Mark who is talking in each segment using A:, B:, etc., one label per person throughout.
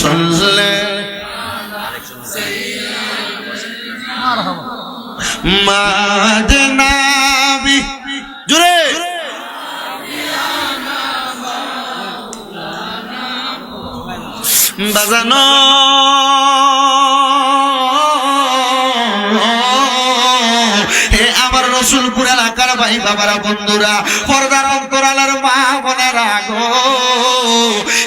A: সাল্লি মাদনাবি। জুড়ে বাজানো। হে আমার রসুলপুর এলাকার ভাই বাবারা, বন্ধুরা, পর্দার অন্তরালের মা বোনেরা গো।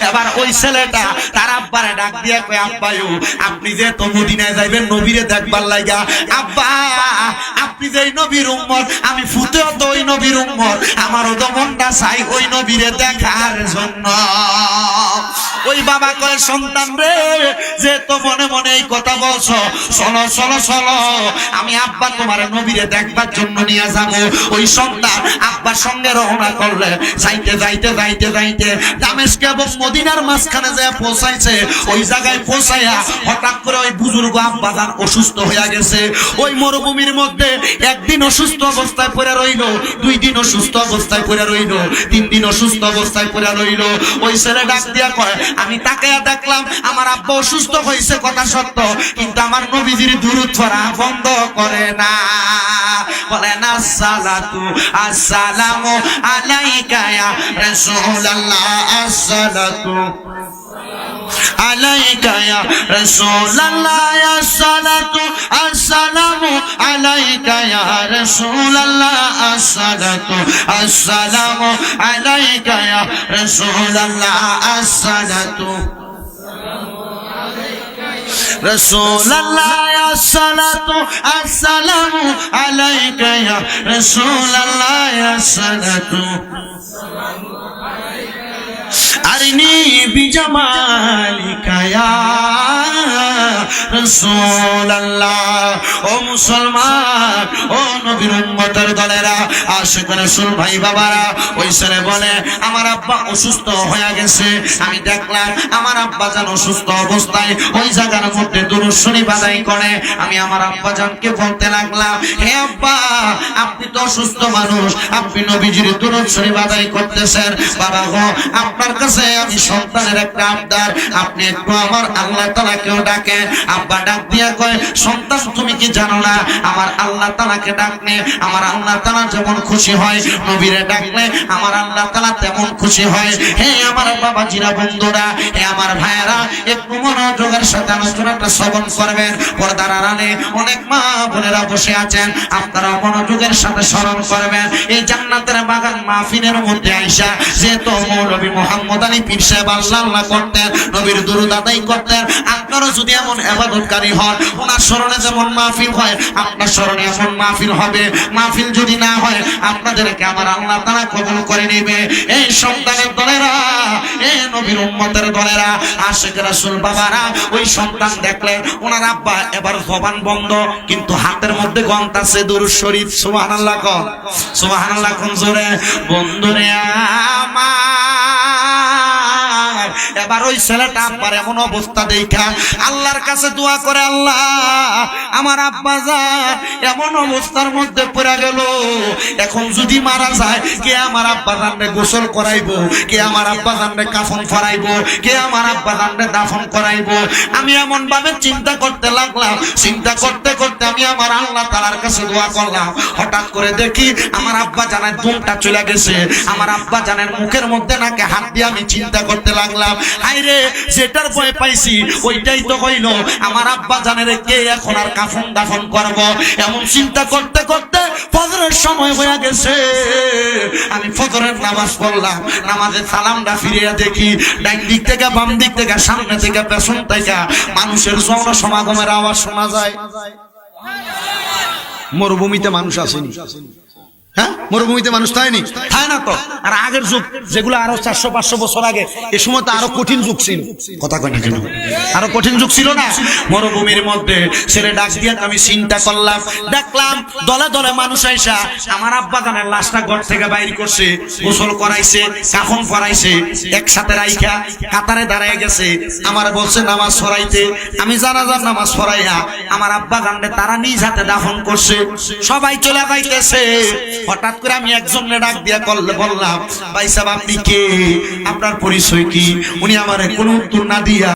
A: এবার ওই ছেলেটা তার আব্বারে ডাক দিয়ে কয়, আব্বায়ু, আপনি যে তো মদিনায় যাইবেন, নবীরে দেখবার লাগা আব্বা, আপনি যে নবীর উম্মত, আমি ফুতেও তো ওই নবীর উম্মত। আমারও তো মনটা চাই, ওই নবীরে দেখার জন্য। ওই বাবা কয়, সন্তান রে, যে তো মনে মনে এই কথা বলছো চলো চলো চলো আমি আব্বা তোমার নবীরে দেখবার জন্য নিয়ে যাব। ওই সন্তান আব্বার সঙ্গে রওনা করলে, যাইতে যাইতে যাইতে যাইতে দামেশকে এবং মদিনার মাঝখানে যে পৌঁছাইছে, ওই জায়গায় পৌঁছাইয়া হঠাৎ করে ওই বুজুর্গ আব্বা যান অসুস্থ হয়ে গেছে। ওই মরুভূমির মধ্যে একদিন অসুস্থ অবস্থায় পড়ে রইল, দুই দিন অসুস্থ অবস্থায় পড়ে রইল, তিন দিন অসুস্থ অবস্থায় পড়ে রইল। ওই ছেলে ডাক দিয়া কয় আমি তাকে দেখলাম আমার আব্বা অসুস্থ হয়েছে কথা সত্য কিন্তু আমার নবীজির দূরত ছড়া বন্ধ করে না বলে না সালাতু আসসালামু আলাইকা ইয়া রাসূলুল্লাহ আসসালাতু عليك يا رسول الله يا الصلاة السلام عليك يا رسول الله الصلاة السلام عليك يا رسول الله الصلاة رسول الله يا الصلاة السلام عليك يا رسول الله يا الصلاة أرني بجمالك يا রাসূলুল্লাহ। ও মুসলমান, ও নবীর উম্মতের দলেরা আশিক রাসূল ভাই বাবারা, ওই ছেলে বলে, আমার আব্বা অসুস্থ হয়ে গেছে। আমি দেখলাম, আমার আব্বা জান অসুস্থ অবস্থায় ওই জায়গার মধ্যে দুরুশ্বরী বাদাই করে। আমি আমার আব্বা জানকে বলতে লাগলাম, হে আব্বা, আপনি তো অসুস্থ মানুষ, আপনি নবীজির দুরুশ্বরী বাদাই করতেছেন। বাবা গো, আপনার কাছে আমি সন্তানের একটা আবদার। আপনি একটু আমার আল্লাহ তালাকেও ডাকেন। আব্বা ডাক দিয়া কয়, সন্তান, তুমি কি জানো না? আমার আল্লাহ তালাকে ডাকলে, আমার আল্লাহ তালা যেমন খুশি হয়, নবীরে ডাকলে, আমার আল্লাহ তালা তেমন খুশি হয়। হে আমার বাবা জিরা বন্ধুরা, হে আমার ভাইয়েরা, একটু মনোযোগের সাথে আলোচনাটা শ্রবণ করবেন। পর্দার আড়ালে অনেক মা বোনেরা বসে আছেন, আপনারা মনোযোগের সাথে স্মরণ করবেন। এই জান্নাতের বাগান মাহফিনের মধ্যে আইসা, যেহেতু মৌলবী মোহাম্মদ আলী পীর সাহেব আল্লাহ করতেন, নবীর দুরুদ আদায় করতেন আপনারও যদি এমন এবাদতকারী হন, ওনার স্মরণে যেমন মাহফিল হয়, আপনার স্মরণে এমন মাহফিল হবে। মাহফিল যদি না হয়, আপনাদেরকে আমার আল্লাহ তারা কবল করে নেবে। এই সন্তানের দলেরা এই নবীর উম্মতের দলেরা, আশেখ রাসূল বাবারা, ওই সন্তান দেখলেন ওনার আব্বা এবার জবান বন্ধ, কিন্তু হাতের মধ্যে গন্ত আছে দুরুদ শরীফ। সুবহানাল্লাহ কোন সুবহানাল্লাহ কোন জোরে। বন্ধুরে আমার এবার ওই ছেলেটা আব্বার এমন অবস্থা দেখা। আল্লাহর কাছে দোয়া করে, আল্লাহ, আমার আব্বা যা এমন অবস্থার মধ্যে পড়ে গেল। এখন যদি মারা যায়, কে আমার আব্বা জানরে গোসল করাইবো? কে আমার আব্বা জানরে কাফন ফরাইবো কে আমার আব্বা জানরে দাফন করাইবো? আমি এমন ভাবে চিন্তা করতে লাগলাম। চিন্তা করতে করতে আমি আমার আল্লাহ তালার কাছে দোয়া করলাম। হঠাৎ করে দেখি আমার আব্বা জানের দুমটা চলে গেছে। আমার আব্বা জানের মুখের মধ্যে নাকি হাত দিয়ে আমি চিন্তা করতে লাগলাম। হাইরে যেটার ভয় পাইছি, ওইটাই তো হইল। আমার আব্বা জানের কে এখন আর কাফন দাফন করব? এমন চিন্তা করতে করতে ফজরের সময় হয়ে গেছে। আমি ফজরের নামাজ পড়লাম, নামাজে সালামটা ফিরিয়ে দেখি ডান দিক থেকে, বাম দিক থেকে, সামনে থেকে, পেছন থেকে মানুষের জন সমাগমের আওয়াজ শোনা যায়।
B: মরুভূমিতে মানুষ আসেনি। হ্যাঁ? মরুভূমিতে মানুষ থায়নি? থায় না তো। আর আগের যুগ, যেগুলো আরও চারশো, পাঁচশো বছর আগে, এ সময় তো আরও কঠিন যুগ ছিল।
A: কথা কয় না আরও কঠিন যুগ ছিল না? মরুভূমির মধ্যে ছেলে ডাক দিয়ে আমি চিন্তা করলাম, দেখলাম দলে দলে মানুষ আইসা আমার আব্বা গানের লাশটা ঘর থেকে বাইর করছে, গোসল করাইছে, কাফন করাইছে একসাথে রাইখা কাতারে দাঁড়ায় গেছে। আমার বলছে, নামাজ পড়াইতে। আমি জানাজার নামাজ পড়াইয়া আমার আব্বা গান্ডে তারা নিজ হাতে দাফন করছে। সবাই চলে যাইতেছে। হঠাৎ করে আমি একজনের ডাক দিয়া করলে বললাম, ভাই সাহেব, আপনি কে? আপনার পরিচয় কি? উনি আমার কোনো উত্তর না দিয়া